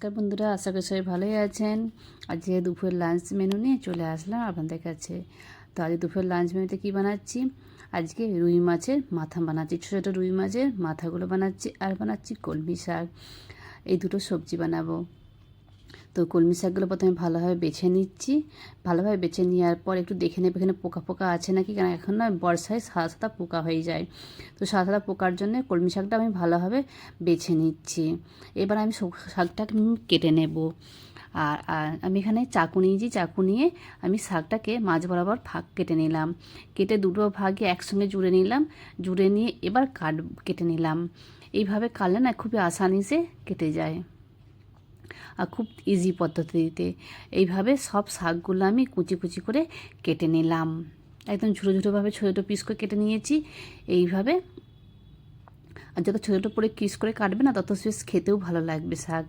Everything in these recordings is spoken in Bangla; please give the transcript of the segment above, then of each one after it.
নমস্কার বন্ধুরা, আশা করি সবাই ভালোই আছেন। আজকে দুপুরের লাঞ্চ মেনু নিয়ে চলে আসলাম আপনাদের কাছে। তো আজ দুপুরের লাঞ্চ মেনুতে কী বানাচ্ছি? আজকে রুই মাছের মাথা বানাচ্ছি, ছোটো ছোটো রুই মাছের মাথাগুলো বানাচ্ছি আর বানাচ্ছি কলমি শাক। এই দুটো সবজি বানাবো। তো কলমি শাকগুলো প্রথমে ভালোভাবে বেছে নিচ্ছি। ভালোভাবে বেছে নেওয়ার পর একটু দেখে নেবে এখানে পোকা পোকা আছে নাকি? কারণ এখন না বর্ষায় সাদা সাদা পোকা হয়ে যায়। তো সাদা সাদা পোকার জন্য কলমি শাকটা আমি ভালোভাবে বেছে নিচ্ছি। এবার আমি শাকটাকে কেটে নেব। আর আমি এখানে চাকু নিয়েছি। চাকু নিয়ে আমি শাকটাকে মাছ বরাবর ভাগ কেটে নিলাম। কেটে দুটো ভাগে একসঙ্গে জুড়ে নিলাম। জুড়ে নিয়ে এবার কাট, কেটে নিলাম। এইভাবে কাটলে না খুবই আসানিসে কেটে যায়। খুব ইজি পদ্ধতিতে। এইভাবে সব শাকগুলো আমি কুচি কুচি করে কেটে নিলাম। একদম ছোটো ছোটোভাবে ছোটো ছোটো পিস করে কেটে নিয়েছি। এইভাবে আর যত ছোটো ছোটো করে কিস করে কাটবে না, তত বেশ খেতেও ভালো লাগবে শাক।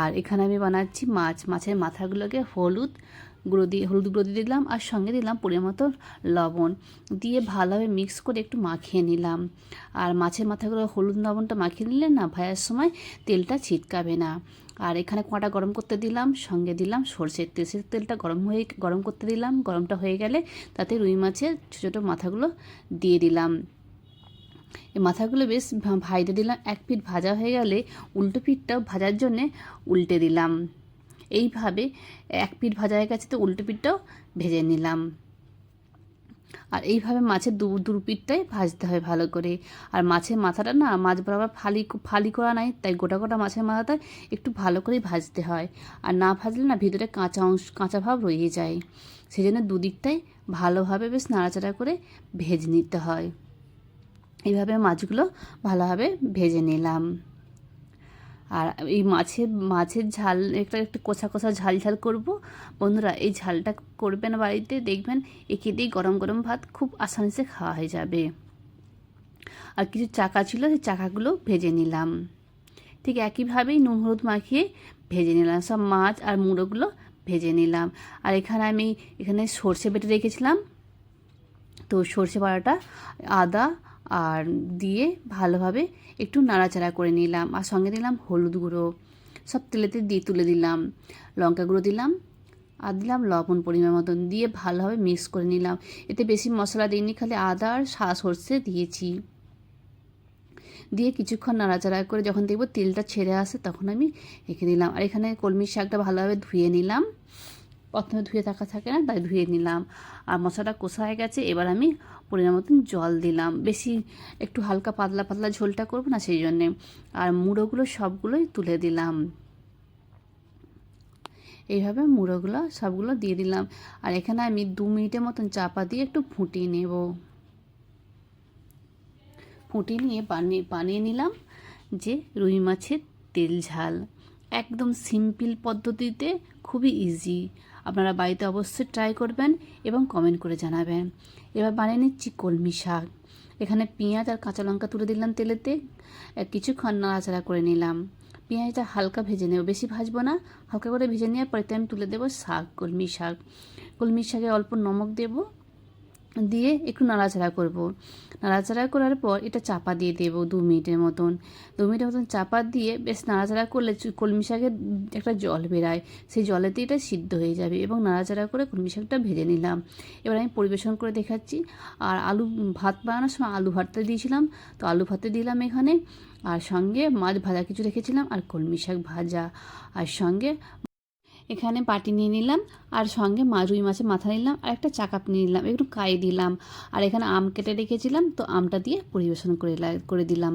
আর এখানে আমি বানাচ্ছি মাছ। মাছের মাথাগুলোকে হলুদ গুঁড়ো দিয়ে, হলুদ গুঁড়ো দিয়ে দিলাম আর সঙ্গে দিলাম পরিমাণ মতো লবণ। দিয়ে ভালোভাবে মিক্স করে একটু মাখিয়ে নিলাম। আর মাছের মাথাগুলো হলুদ লবণটা মাখিয়ে নিলে না ভাজার সময় তেলটা ছিটকাবে না। আর এখানে কোঁটা গরম করতে দিলাম, সঙ্গে দিলাম সর্ষের তেল। সে তেলটা গরম হয়ে, গরম করতে দিলাম, গরমটা হয়ে গেলে তাতে রুই মাছের ছোটো ছোটো মাথাগুলো দিয়ে দিলাম। এই মাথাগুলো বেশ ভাইতে দিলাম। এক পিঠ ভাজা হয়ে গেলে উল্টো পিঠটাও ভাজার জন্যে উল্টে দিলাম। এইভাবে এক পিঠ ভাজা হয়ে গেছে তো উল্টো পিঠটাও ভেজে নিলাম। আর এইভাবে মাছের দু দু পিঠটাই ভাজতে হয় ভালো করে। আর মাছের মাথাটা না, মাছ বরাবর ফালি ফালি করা নাই, তাই গোটা গোটা মাছের মাথাটা একটু ভালো করেই ভাজতে হয়। আর না ভাজলে না ভিতরে কাঁচা অংশ, কাঁচা ভাব রয়ে যায়। সেই জন্য দুদিকটাই ভালোভাবে বেশ নাড়াচাড়া করে ভেজে নিতে হয়। এইভাবে মাছগুলো ভালোভাবে ভেজে নিলাম। আর এই মাছের মাছের ঝাল, একটা, একটু কষা কষা ঝাল ঝাল করব। বন্ধুরা, এই ঝালটা করবেন বাড়িতে, দেখবেন এ খেতেই গরম গরম ভাত খুব আসানিসে খাওয়া হয়ে যাবে। আর কিছু চাকা ছিল, সেই চাকাগুলো ভেজে নিলাম। ঠিক একইভাবেই নুন, হলুদ মাখিয়ে ভেজে নিলাম। সব মাছ আর মুড়োগুলো ভেজে নিলাম। আর এখানে আমি, এখানে সর্ষে বেটে রেখেছিলাম। তো সর্ষে বাটাটা আদা আর দিয়ে ভালোভাবে একটু নাড়াচাড়া করে নিলাম। আর সঙ্গে দিলাম হলুদ গুঁড়ো, সব তেলেতে দিয়ে তুলে দিলাম, লঙ্কা গুঁড়ো দিলাম, আর দিলাম লবণ পরিমাণ মতন দিয়ে ভালোভাবে মিক্স করে নিলাম। এতে বেশি মশলা দিইনি, খালি আদা আর সা সর্ষে দিয়েছি। দিয়ে কিছুক্ষণ নাড়াচাড়া করে যখন দেখব তেলটা ছেড়ে আসে তখন আমি রেখে দিলাম আর এখানে কলমির শাকটা ভালোভাবে ধুয়ে নিলাম। প্রথমে ধুয়ে থাকা থাকে না, তাই ধুয়ে নিলাম। আর মশলাটা কষা হয়ে গেছে, এবার আমি পরিমাণ মতন জল দিলাম। বেশি একটু হালকা পাতলা পাতলা ঝোলটা করব না সেই জন্যে। আর মুড়োগুলো সবগুলোই তুলে দিলাম। এইভাবে মুড়োগুলো সবগুলো দিয়ে দিলাম। আর এখানে আমি দু মিনিটের মতন চাপা দিয়ে একটু ফুটিয়ে নেব। ফুটিয়ে নিয়ে বানিয়ে বানিয়ে নিলাম যে রুই মাছের তেল ঝাল। একদম সিম্পল পদ্ধতিতে, খুবই ইজি আপনারা বাড়িতে অবশ্যই ট্রাই করবেন এবং কমেন্ট করে জানাবেন। এবার বানিয়ে নিচ্ছি কলমি শাক। এখানে পেঁয়াজ আর কাঁচা লঙ্কা তুলে দিলাম তেলেতে। কিছুক্ষণ নাড়াচাড়া করে নিলাম। পেঁয়াজটা হালকা ভেজে নেব। বেশি ভাজবো না, হালকা করে ভেজে নেওয়ার পরে আমি তুলে দেবো শাক, কলমি শাক। কলমি শাকে অল্প নমক দেবো। দিয়ে একটু নাড়াচাড়া করব। নাড়াচাড়া করার পর এটা চাপা দিয়ে দেবো দু মিনিটের মতন। দু মিনিটের মতন চাপা দিয়ে বেশ নাড়াচাড়া করলে কলমি শাকের একটা জল বেরায়। সেই জলেতে এটা সিদ্ধ হয়ে যাবে এবং নাড়াচাড়া করে কলমি শাকটা ভেজে নিলাম। এবার আমি পরিবেশন করে দেখাচ্ছি। আর আলু, ভাত বানানোর সময় আলু ভাতটা দিয়েছিলাম। তো আলু ভাতে দিলাম এখানে। আর সঙ্গে মাছ ভাজা কিছু রেখেছিলাম। আর কলমি শাক ভাজা। আর সঙ্গে এখানে পাটি নিয়ে নিলাম, আর সঙ্গে মা রুই মাছের মাথা নিলাম, আর একটা চাকাপ নিয়ে নিলাম, একটু কাই দিলাম। আর এখানে আম কেটে রেখেছিলাম, তো আমটা দিয়ে পরিবেশন করে করে দিলাম।